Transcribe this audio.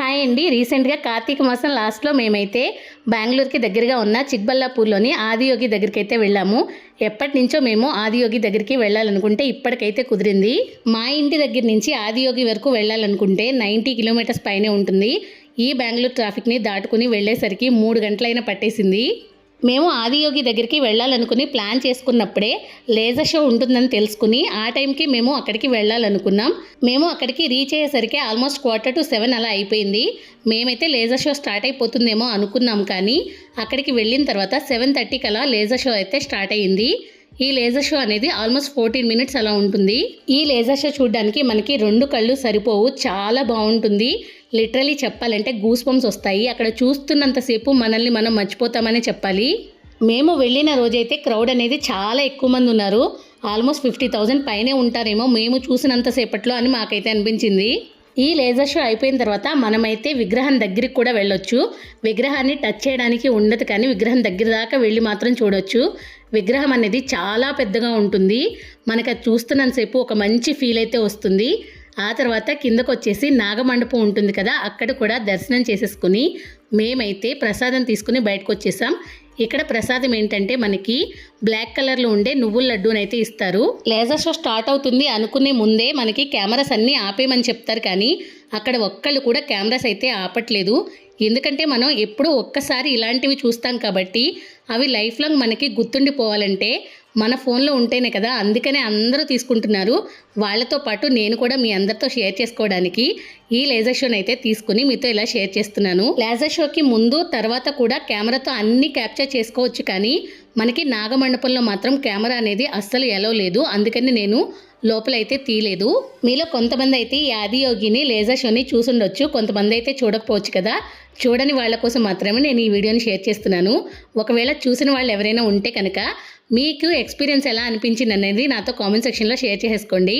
Hi అండి. రీసెంట్గా కార్తీక మాసం లాస్ట్లో మేమైతే బెంగళూరుకి దగ్గరగా ఉన్న చిక్బల్లాపూర్లోని ఆదియోగి దగ్గరికి అయితే వెళ్ళాము. ఎప్పటి నుంచో మేము ఆదియోగి దగ్గరికి వెళ్ళాలనుకుంటే ఇప్పటికైతే కుదిరింది. మా ఇంటి దగ్గర నుంచి ఆదియోగి వరకు వెళ్ళాలనుకుంటే నైంటీ కిలోమీటర్స్ పైనే ఉంటుంది. ఈ బెంగళూరు ట్రాఫిక్ని దాటుకుని వెళ్ళేసరికి మూడు గంటలైనా పట్టేసింది. మేము ఆదియోగి దగ్గరికి వెళ్ళాలనుకుని ప్లాన్ చేసుకున్నప్పుడే లేజర్ షో ఉంటుందని తెలుసుకుని ఆ టైంకి మేము అక్కడికి వెళ్ళాలనుకున్నాం. మేము అక్కడికి రీచ్ అయ్యేసరికి ఆల్మోస్ట్ క్వార్టర్ టు సెవెన్ అలా అయిపోయింది. మేమైతే లేజర్ షో స్టార్ట్ అయిపోతుందేమో అనుకున్నాం కానీ అక్కడికి వెళ్ళిన తర్వాత సెవెన్ థర్టీకి అలా లేజర్ షో అయితే స్టార్ట్ అయ్యింది. ఈ లేజర్ షో అనేది ఆల్మోస్ట్ ఫోర్టీన్ మినిట్స్ అలా ఉంటుంది. ఈ లేజర్ షో చూడడానికి మనకి రెండు కళ్ళు సరిపోవు. చాలా బాగుంటుంది. లిటరలీ చెప్పాలంటే గూస్ పంప్స్ వస్తాయి. అక్కడ చూస్తున్నంతసేపు మనల్ని మనం మర్చిపోతామని చెప్పాలి. మేము వెళ్ళిన రోజైతే క్రౌడ్ అనేది చాలా ఎక్కువ మంది ఉన్నారు. ఆల్మోస్ట్ ఫిఫ్టీ థౌజండ్ పైనే ఉంటారేమో మేము చూసినంతసేపట్లో అని మాకైతే అనిపించింది. ఈ లేజర్ షో అయిపోయిన తర్వాత మనమైతే విగ్రహం దగ్గరికి కూడా వెళ్ళొచ్చు. విగ్రహాన్ని టచ్ చేయడానికి ఉండదు కానీ విగ్రహం దగ్గర దాకా వెళ్ళి మాత్రం చూడొచ్చు. విగ్రహం అనేది చాలా పెద్దగా ఉంటుంది. మనకు అది చూస్తున్నంతసేపు ఒక మంచి ఫీల్ అయితే వస్తుంది. ఆ తర్వాత కిందకు వచ్చేసి నాగమండపం ఉంటుంది కదా అక్కడ కూడా దర్శనం చేసేసుకుని మేమైతే ప్రసాదం తీసుకుని బయటకు వచ్చేసాం ఇక్కడ ప్రసాదం ఏంటంటే మనకి బ్లాక్ కలర్లో ఉండే నువ్వుల లడ్డూనైతే అయితే ఇస్తారు. లేజర్ షో స్టార్ట్ అవుతుంది అనుకునే ముందే మనకి కెమెరాస్ అన్నీ ఆపేయమని చెప్తారు కానీ అక్కడ ఒక్కళ్ళు కూడా కెమెరాస్ అయితే ఆపట్లేదు. ఎందుకంటే మనం ఎప్పుడూ ఒక్కసారి ఇలాంటివి చూస్తాం కాబట్టి అవి లైఫ్ లాంగ్ మనకి గుర్తుండిపోవాలంటే మన ఫోన్లో ఉంటేనే కదా అందుకనే అందరూ తీసుకుంటున్నారు. వాళ్ళతో పాటు నేను కూడా మీ అందరితో షేర్ చేసుకోవడానికి ఈ లేజర్ షోని అయితే తీసుకుని మీతో ఇలా షేర్ చేస్తున్నాను. లేజర్ షోకి ముందు తర్వాత కూడా కెమెరాతో అన్ని క్యాప్చర్ చేసుకోవచ్చు కానీ మనకి నాగమండపంలో మాత్రం కెమెరా అనేది అస్సలు ఎలవ్ లేదు. అందుకని నేను లోపలైతే తీయలేదు. మీలో కొంతమంది అయితే ఈ ఆదియోగిని లేజర్ షోని చూసుండొచ్చు. కొంతమంది అయితే చూడకపోవచ్చు కదా. చూడని వాళ్ళ కోసం మాత్రమే నేను ఈ వీడియోని షేర్ చేస్తున్నాను. ఒకవేళ చూసిన వాళ్ళు ఎవరైనా ఉంటే కనుక మీకు ఎక్స్పీరియన్స్ ఎలా అనిపించింది అనేది నాతో కామెంట్ సెక్షన్లో షేర్ చేసుకోండి